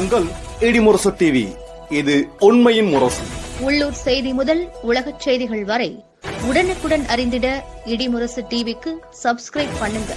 பாருங்கள் இடிமுரசு டிவி இது உண்மையின் முரசு. உள்ளூர் செய்தி முதல் உலகச் செய்திகள் வரை உடனுக்குடன் அறிந்திட இடிமுரசு டிவிக்கு சப்ஸ்கிரைப் பண்ணுங்க.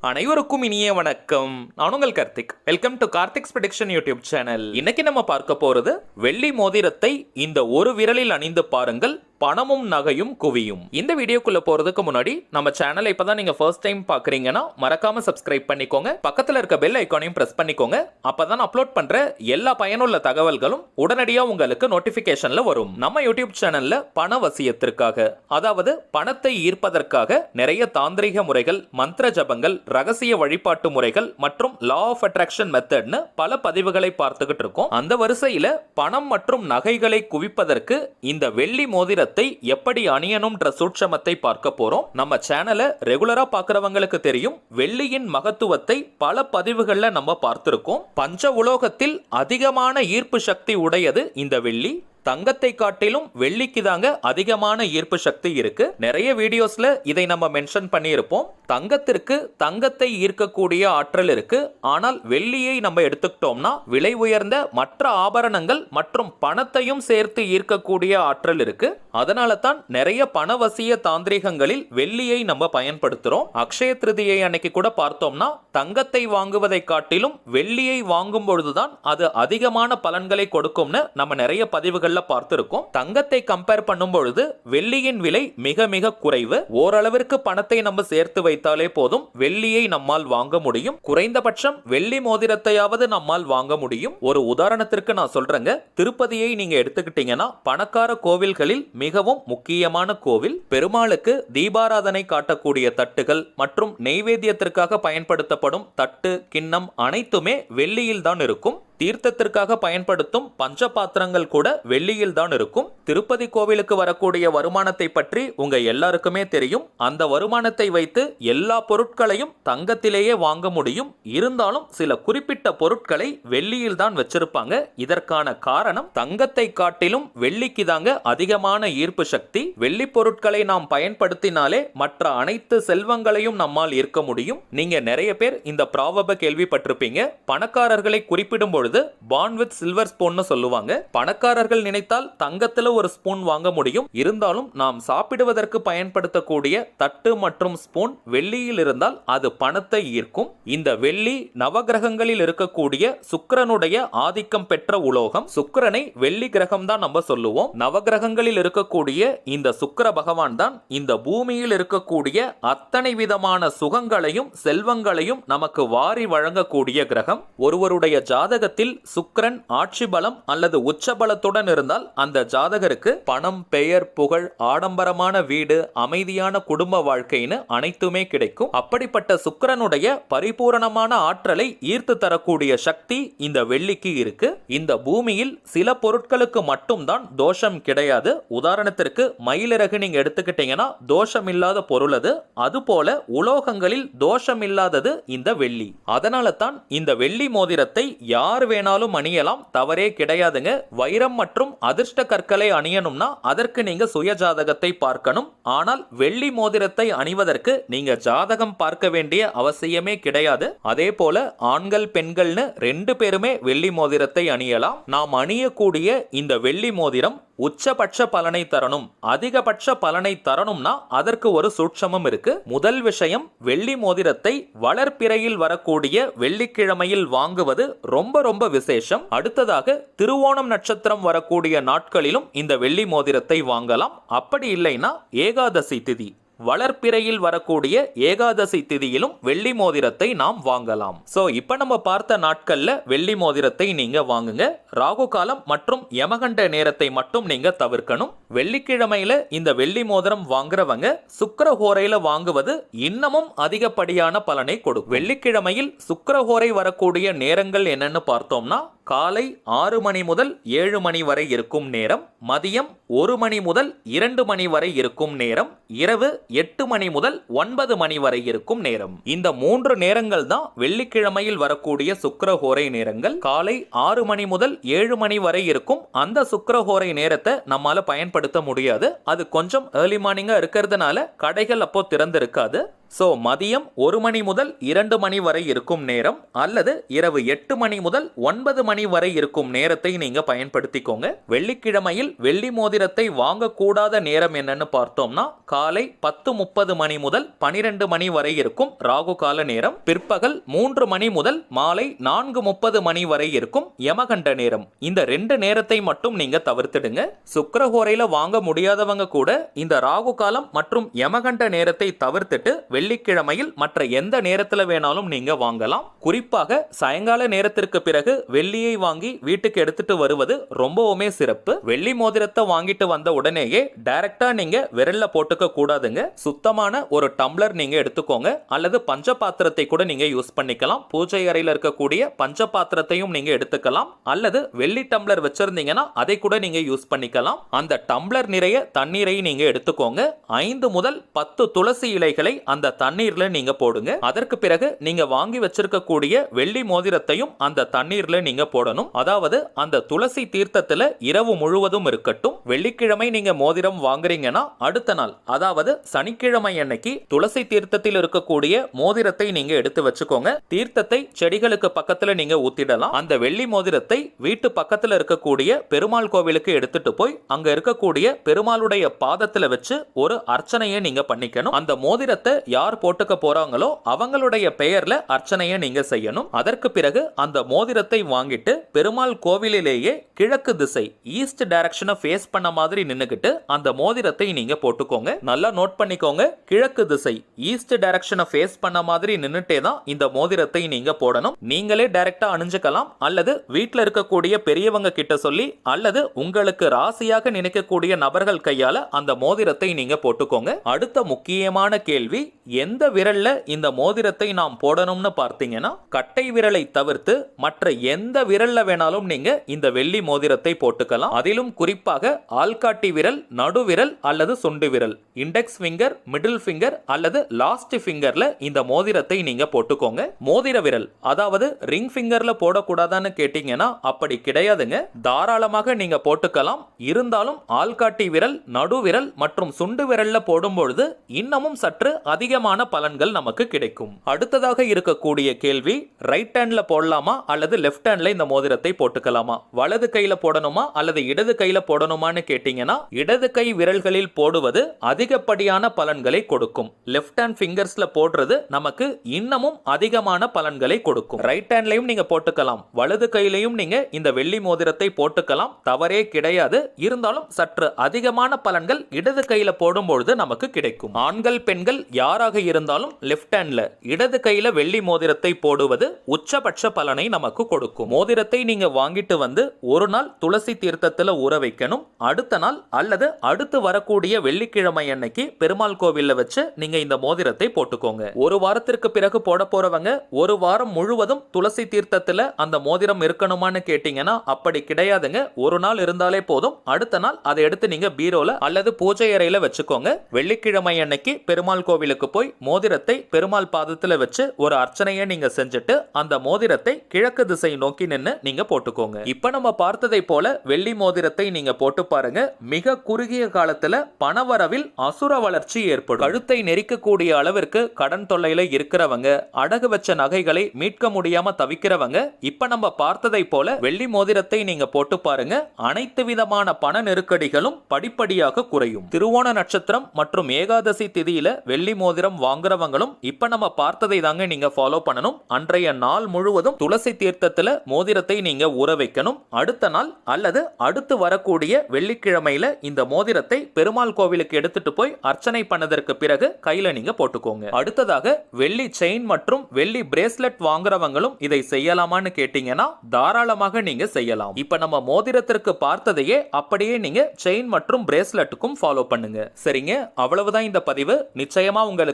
அனைவருக்கும் இனிய வணக்கம். நான் உங்கள் Karthik. Welcome to Karthik's prediction YouTube channel இன்னைக்கு நம்ம பார்க்க போறது வெள்ளி மோதிரத்தை இந்த ஒரு விரலில் அணிந்து பாருங்கள். பணமும் நகையும் குவியும். இந்த வீடியோக்குள்ள போறதுக்கு முன்னாடி நம்ம சேனலை இப்பதான் நீங்க ஃபர்ஸ்ட் டைம் பாக்குறீங்கன்னா மறக்காம சப்ஸ்கிரைப் பண்ணிக்கோங்க. பக்கத்துல இருக்க பெல் ஐக்கானையும் பிரஸ் பண்ணிக்கோங்க. அப்பதான் அப்லோட் பண்ற எல்லா பயனுள்ள தகவல்களும் உடனடியா உங்களுக்கு நோட்டிபிகேஷன்ல வரும். நம்ம யூடியூப் சேனல்ல பண வசியத்திற்காக அதாவது பணத்தை ஈர்ப்பதற்காக நிறைய தாந்திரிக முறைகள் மந்திர ஜபங்கள் ரகசிய வழிபாட்டு முறைகள் மற்றும் லா ஆஃப் அட்ராக்ஷன் மெத்தட்னு பல பதிவுகளை பார்த்துக்கிட்டு இருக்கோம். அந்த வரிசையில பணம் மற்றும் நகைகளை குவிப்பதற்கு இந்த வெள்ளி மோதிர மோதிரத்தை எப்படி அணியணும்ன்ற சூட்சமத்தை பார்க்க போறோம். நம்ம சேனலை ரெகுலரா பாக்குறவங்களுக்கு தெரியும். வெள்ளியின் மகத்துவத்தை பல பதிவுகள்ல நம்ம பார்த்திருக்கோம். பஞ்ச உலோகத்தில் அதிகமான ஈர்ப்பு சக்தி உடையது இந்த வெள்ளி. தங்கத்தை காட்டிலும் வெள்ளிக்கு தாங்க அதிகமான ஈர்ப்பு சக்தி இருக்கு. நிறைய வீடியோஸ்ல இதை நம்ம மென்ஷன் பண்ணியிருப்போம். தங்கத்திற்கு தங்கத்தை ஈர்க்கக்கூடிய ஆற்றல் இருக்கு. ஆனால் வெள்ளியை நம்ம எடுத்துக்கிட்டோம்னா விலை உயர்ந்த மற்ற ஆபரணங்கள் மற்றும் பணத்தையும் சேர்த்து ஈர்க்கக்கூடிய ஆற்றல் இருக்கு. அதனால தான் நிறைய பணவசிய தாந்திரிகங்களில் வெள்ளியை நம்ம பயன்படுத்துறோம். அக்ஷய திருதியை அன்னைக்கு கூட பார்த்தோம்னா தங்கத்தை வாங்குவதை காட்டிலும் வெள்ளியை வாங்கும் பொழுதுதான் அது அதிகமான பலன்களை கொடுக்கும்னு நம்ம நிறைய பதிவுகள் பதிவுகள்ல பார்த்திருக்கோம். தங்கத்தை கம்பேர் பண்ணும் பொழுது வெள்ளியின் விலை மிக மிக குறைவு. ஓரளவிற்கு பணத்தை நம்ம சேர்த்து வைத்தாலே போதும். வெள்ளியை நம்மால் வாங்க முடியும். குறைந்தபட்சம் வெள்ளி மோதிரத்தையாவது நம்மால் வாங்க முடியும். ஒரு உதாரணத்திற்கு நான் சொல்றேங்க. திருப்பதியை நீங்க எடுத்துக்கிட்டீங்கன்னா பணக்கார கோவில்களில் மிகவும் முக்கியமான கோவில். பெருமாளுக்கு தீபாராதனை காட்டக்கூடிய தட்டுகள் மற்றும் நெய்வேத்தியத்திற்காக பயன்படுத்தப்படும் தட்டு கிண்ணம் அனைத்துமே வெள்ளியில் தான் இருக்கும். தீர்த்தத்திற்காக பயன்படுத்தும் பஞ்ச பாத்திரங்கள் கூட வெள்ளியில் தான் இருக்கும். திருப்பதி கோவிலுக்கு வரக்கூடிய வருமானத்தை பற்றி உங்க எல்லாருக்குமே தெரியும். அந்த வருமானத்தை வைத்து எல்லா பொருட்களையும் தங்கத்திலேயே வாங்க முடியும். இருந்தாலும் சில குறிப்பிட்ட பொருட்களை வெள்ளியில் தான் வச்சிருப்பாங்க. இதற்கான காரணம் தங்கத்தை காட்டிலும் வெள்ளிக்கு தாங்க அதிகமான ஈர்ப்பு சக்தி. வெள்ளி பொருட்களை நாம் பயன்படுத்தினாலே மற்ற அனைத்து செல்வங்களையும் நம்மால் ஈர்க்க முடியும். நீங்க நிறைய பேர் இந்த ப்ராபப கேள்விப்பட்டிருப்பீங்க. பணக்காரர்களை குறிப்பிடும் பொழுது பான் வித் சில்வர் ஸ்பூன்னு சொல்லுவாங்க. பணக்காரர்கள் நினைத்தால் தங்கத்துல ஒரு ஸ்பூன் வாங்க முடியும். இருந்தாலும் நாம் சாப்பிடுவதற்கு பயன்படுத்தக்கூடிய தட்டு மற்றும் ஸ்பூன் வெள்ளியில் இருந்தால் அது பணத்தை ஈர்க்கும். இந்த வெள்ளி நவகிரகங்களில் இருக்கக்கூடிய சுக்கரனுடைய ஆதிக்கம் பெற்ற உலோகம். சுக்கரனை வெள்ளி கிரகம் தான் நம்ம சொல்லுவோம். நவகிரகங்களில் இருக்கக்கூடிய இந்த சுக்கர பகவான் தான் இந்த பூமியில் இருக்கக்கூடிய அத்தனை விதமான சுகங்களையும் செல்வங்களையும் நமக்கு வாரி வழங்கக்கூடிய கிரகம். ஒருவருடைய ஜாதகத்தில் சுக்கிரன் ஆட்சி பலம் அல்லது உச்ச பலத்துடன் இருந்தால் அந்த ஜாதகருக்கு பணம் பெயர் புகழ் ஆடம்பரமான வீடு அமைதியான குடும்ப வாழ்க்கைன்னு அனைத்துமே கிடைக்கும். அப்படிப்பட்ட சுக்கரனுடைய பரிபூரணமான ஆற்றலை ஈர்த்து தரக்கூடிய சக்தி இந்த வெள்ளிக்கு இருக்கு. இந்த பூமியில் சில பொருட்களுக்கு மட்டும்தான் தோஷம் கிடையாது. உதாரணத்திற்கு மயிலிறகு நீங்க எடுத்துக்கிட்டீங்கன்னா தோஷம் இல்லாத பொருள் அது. அதுபோல உலோகங்களில் தோஷம் இல்லாதது இந்த வெள்ளி. அதனால தான் இந்த வெள்ளி மோதிரத்தை யார் வேணாலும் அணியலாம் தவறே கிடையாதுங்க. வைரம் மற்றும் அதிர்ஷ்ட கற்களை அணியணும்னா அதற்கு நீங்க சுய ஜாதகத்தை பார்க்கணும். ஆனால் வெள்ளி மோதிரத்தை அணிவதற்கு நீங்க ஜாதகம் பார்க்க வேண்டிய அவசியமே கிடையாது. அதே போல ஆண்கள் பெண்கள்னு ரெண்டு பேருமே வெள்ளி மோதிரத்தை அணியலாம். நாம் அணியக்கூடிய இந்த வெள்ளி மோதிரம் உச்சபட்ச பலனை தரணும் அதிகபட்ச பலனை தரணும்னா அதற்கு ஒரு சூட்சமம் இருக்கு. முதல் விஷயம் வெள்ளி மோதிரத்தை வளர்ப்பிறையில் வரக்கூடிய வெள்ளிக்கிழமையில் வாங்குவது ரொம்ப ரொம்ப விசேஷம். அடுத்ததாக திருவோணம் நட்சத்திரம் வரக்கூடிய நாட்களிலும் இந்த வெள்ளி மோதிரத்தை வாங்கலாம். அப்படி இல்லைன்னா ஏகாதசி திதி. வளர்ப்பிறையில் வரக்கூடிய ஏகாதசி திதியிலும் வெள்ளி மோதிரத்தை நாம் வாங்கலாம். சோ இப்ப நம்ம பார்த்த நாட்கள்ல வெள்ளி மோதிரத்தை நீங்க வாங்குங்க. ராகு காலம் மற்றும் யமகண்ட நேரத்தை மட்டும் நீங்க தவிர்க்கணும். வெள்ளிக்கிழமையில இந்த வெள்ளி மோதிரம் வாங்குறவங்க சுக்கரஹோரையில வாங்குவது இன்னமும் அதிகப்படியான பலனை கொடுக்கும். வெள்ளிக்கிழமையில் சுக்கரஹோரை வரக்கூடிய நேரங்கள் என்னன்னு பார்த்தோம்னா காலை ஆறு மணி முதல் ஏழு மணி வரை இருக்கும் நேரம் மதியம் ஒரு மணி முதல் இரண்டு மணி வரை இருக்கும் நேரம் இரவு எட்டு மணி முதல் ஒன்பது மணி வரை இருக்கும் நேரம். இந்த மூன்று நேரங்கள் தான் வெள்ளிக்கிழமையில் வரக்கூடிய சுக்கரஹோரை நேரங்கள். காலை ஆறு மணி முதல் ஏழு மணி வரை இருக்கும் அந்த சுக்கரஹோரை நேரத்தை நம்மால பயன்படுத்த முடியாது. அது கொஞ்சம் ஏர்லி மார்னிங்கா இருக்கிறதுனால கடைகள் அப்போ திறந்திருக்காது. ஸோ மதியம் ஒரு மணி முதல் இரண்டு மணி வரை இருக்கும் நேரம் அல்லது இரவு எட்டு மணி முதல் ஒன்பது மணி வரை இருக்கும் நேரத்தை நீங்கள் பயன்படுத்திக்கோங்க. வெள்ளிக்கிழமையில் வெள்ளி மோதிரத்தை வாங்கக்கூடாத நேரம் என்னன்னு பார்த்தோம்னா காலை பத்து முப்பது மணி முதல் பனிரெண்டு மணி வரை இருக்கும் ராகு கால நேரம். பிற்பகல் மூன்று மணி முதல் மாலை நான்கு முப்பது மணி வரை இருக்கும் யமகண்ட நேரம். இந்த ரெண்டு நேரத்தை மட்டும் நீங்க தவிர்த்துடுங்க. சுக்கிரஹோரையில வாங்க முடியாதவங்க கூட இந்த ராகு காலம் மற்றும் யமகண்ட நேரத்தை தவிர்த்துட்டு வெள்ளிக்கிழமையில் மற்ற எந்த நேரத்தில் வேணாலும் நீங்க வாங்கலாம். குறிப்பாக சாயங்கால நேரத்திற்கு பிறகு வெள்ளியை வாங்கி வீட்டுக்கு எடுத்துட்டு வருவது ரொம்பவுமே சிறப்பு. வெள்ளி மோதிரத்தை வாங்கிட்டு வந்த உடனேயே டைரக்டா நீங்க விரல்ல போட்டுக்க கூடாதுங்க. சுத்தமான ஒரு டம்ளர் நீங்க எடுத்துக்கோங்க. அல்லது பஞ்ச பாத்திரத்தை கூட நீங்க யூஸ் பண்ணிக்கலாம். பூஜை அறையில இருக்கக்கூடிய பஞ்ச பாத்திரத்தையும் நீங்க எடுத்துக்கலாம். அல்லது வெள்ளி டம்ளர் வச்சிருந்தீங்கன்னா அதை கூட நீங்க யூஸ் பண்ணிக்கலாம். அந்த டம்ளர் நிறைய தண்ணீரை நீங்க எடுத்துக்கோங்க. ஐந்து முதல் பத்து துளசி இலைகளை அந்த தண்ணீர்ல நீங்க போடுங்க. அதற்கு பிறகு நீங்க வாங்கி வச்சிருக்கக்கூடிய வெள்ளி மோதிரத்தையும் அந்த தண்ணீர்ல நீங்க போடணும். அதாவது அந்த துளசி தீர்த்தத்துல இரவு முழுவதும் இருக்கட்டும். வெள்ளிக்கிழமை நீங்க மோதிரம் வாங்குறீங்கன்னா அடுத்த நாள் அதாவது சனிக்கிழமை அன்னைக்கு துளசி தீர்த்தத்தில் இருக்கக்கூடிய மோதிரத்தை நீங்க எடுத்து வச்சுக்கோங்க. தீர்த்தத்தை செடிகளுக்கு பக்கத்துல நீங்க ஊத்திடலாம். அந்த வெள்ளி மோதிரத்தை வீட்டு பக்கத்துல இருக்கக்கூடிய பெருமாள் கோவிலுக்கு எடுத்துட்டு போய் அங்க இருக்கக்கூடிய பெருமாளுடைய பாதத்துல வச்சு ஒரு அர்ச்சனையை நீங்க பண்ணிக்கணும். அந்த மோதிரத்தை யார் போட்டுக்க போறாங்களோ அவங்களுடைய பெயர்ல அர்ச்சனையை நீங்க செய்யணும். அதற்கு பிறகு அந்த மோதிரத்தை வாங்கிட்டு பெருமாள் கோவிலிலேயே கிழக்கு திசை ஈஸ்ட் டைரக்ஷனை ஃபேஸ் பண்ண மாதிரி நின்னுக்கிட்டு அந்த மோதிரத்தை நீங்க போட்டுக்கோங்க. நல்லா நோட் பண்ணிக்கோங்க. கிழக்கு திசை ஈஸ்ட் டைரக்ஷனை ஃபேஸ் பண்ண மாதிரி நின்னுட்டே தான் இந்த மோதிரத்தை நீங்க போடணும். நீங்களே டைரக்டா அணிஞ்சுக்கலாம். அல்லது வீட்டில் இருக்கக்கூடிய பெரியவங்க கிட்ட சொல்லி அல்லது உங்களுக்கு ராசியாக நினைக்கக்கூடிய நபர்கள் கையால அந்த மோதிரத்தை நீங்க போட்டுக்கோங்க. அடுத்த முக்கியமான கேள்வி எந்த விரல்ல இந்த மோதிரத்தை நாம் போடணும்னு பார்த்தீங்கன்னா கட்டை விரலை தவிர்த்து மற்ற எந்த விரல்ல வேணாலும் நீங்க இந்த வெள்ளி மோதிரத்தை போட்டுக்கலாம். அதிலும் குறிப்பாக ஆள்காட்டி விரல் நடுவிரல் அல்லது சுண்டு விரல். இண்டெக்ஸ் ஃபிங்கர் மிடில் ஃபிங்கர் அல்லது லாஸ்ட் ஃபிங்கர்ல இந்த மோதிரத்தை நீங்க போட்டுக்கோங்க. மோதிர விரல் அதாவது ரிங் ஃபிங்கர்ல போடக்கூடாதான்னு கேட்டீங்கன்னா அப்படி கிடையாதுங்க. தாராளமாக நீங்க போட்டுக்கலாம். இருந்தாலும் ஆள்காட்டி விரல் நடுவிரல் மற்றும் சுண்டு விரல்ல போடும்பொழுது இன்னமும் சற்று அதிக அதிகமான பலன்கள் நமக்கு கிடைக்கும். அடுத்ததாக இருக்கக்கூடிய கேள்வி ரைட் ஹேண்ட்ல போடலாமா அல்லது லெஃப்ட் ஹேண்ட்ல இந்த மோதிரத்தை போட்டுக்கலாமா? வலது கையில போடணுமா அல்லது இடது கையில போடணுமான்னு கேட்டீங்கன்னா இடது கை விரல்களில் போடுவது அதிகப்படியான பலன்களை கொடுக்கும். லெஃப்ட் ஹேண்ட் ஃபிங்கர்ஸ்ல போடுறது நமக்கு இன்னமும் அதிகமான பலன்களை கொடுக்கும். ரைட் ஹேண்ட்லயும் நீங்க போட்டுக்கலாம். வலது கையிலையும் நீங்க இந்த வெள்ளி மோதிரத்தை போட்டுக்கலாம். தவறே கிடையாது. இருந்தாலும் சற்று அதிகமான பலன்கள் இடது கையில போடும்பொழுது நமக்கு கிடைக்கும். ஆண்கள் பெண்கள் யாராக இருந்தாலும் லெஃப்ட் ஹேண்ட்ல இடது கையில வெள்ளி மோதிரத்தை போடுவது உச்சபட்ச பலனை நமக்கு கொடுக்கும். மோதிரத்தை நீங்க வாங்கிட்டு வந்து ஒரு நாள் துளசி தீர்த்தத்துல ஊற வைக்கணும். அடுத்த நாள் அல்லது அடுத்து வரக்கூடிய வெள்ளிக்கிழமை அன்னைக்கு பெருமாள் கோவில்ல வச்சு நீங்க இந்த மோதிரத்தை போட்டுக்கோங்க. ஒரு வாரத்திற்கு பிறகு போட போறவங்க ஒரு வாரம் முழுவதும் துளசி தீர்த்தத்துல அந்த மோதிரம் இருக்கணுமான்னு கேட்டீங்கன்னா அப்படி கிடையாதுங்க. ஒரு நாள் இருந்தாலே போதும். அடுத்த நாள் அதை எடுத்து நீங்க பீரோல அல்லது பூஜை அறையில வச்சுக்கோங்க. வெள்ளிக்கிழமை அன்னைக்கு பெருமாள் கோவிலுக்கு போய் மோதிரத்தை பெருமாள் பாதத்துல வச்சு ஒரு அர்ச்சனையை நீங்க செஞ்சுட்டு அந்த மோதிரத்தை கிழக்கு திசை நோக்கி நின்னு நீங்க போட்டுக்கோங்க. இப்ப நம்ம பார்த்ததை போல வெள்ளி மோதிரத்தை நீங்க போட்டு பாருங்க. மிக குறுகிய காலத்துல பணவரவில் அசுர வளர்ச்சி ஏற்படும். கழுத்தை நெரிக்கக்கூடிய அளவிற்கு கடன் தொல்லையில இருக்கிறவங்க அடகு வச்ச நகைகளை மீட்க முடியாம தவிக்கிறவங்க இப்ப நம்ம பார்த்ததை போல வெள்ளி மோதிரத்தை நீங்க போட்டு பாருங்க. அனைத்து விதமான பண நெருக்கடிகளும் படிப்படியாக குறையும். திருவோண நட்சத்திரம் மற்றும் ஏகாதசி திதியில வெள்ளி மோதிரம் வாங்குறவங்களும் இப்ப நம்ம பார்த்ததை தாங்க நீங்க ஃபாலோ பண்ணணும். அன்றைய நாள் முழுவதும் துளசி தீர்த்தத்துல மோதிரத்தை நீங்க ஊற வைக்கணும். அடுத்த நாள் அல்லது அடுத்து வரக்கூடிய வெள்ளிக்கிழமையில இந்த மோதிரத்தை பெருமாள் கோவிலுக்கு எடுத்துட்டு போய் அர்ச்சனை பண்ணதற்கு பிறகு கையில நீங்க போட்டுக்கோங்க. அடுத்ததாக வெள்ளி செயின் மற்றும் வெள்ளி பிரேஸ்லெட் வாங்குறவங்களும் இதை செய்யலாமான்னு கேட்டீங்கன்னா தாராளமாக நீங்க செய்யலாம். இப்ப நம்ம மோதிரத்திற்கு பார்த்ததையே அப்படியே நீங்க செயின் மற்றும் பிரேஸ்லெட்டுக்கும் ஃபாலோ பண்ணுங்க. சரிங்க? அவ்வளவுதான் இந்த பதிவு. நிச்சயமா உங்களுக்கு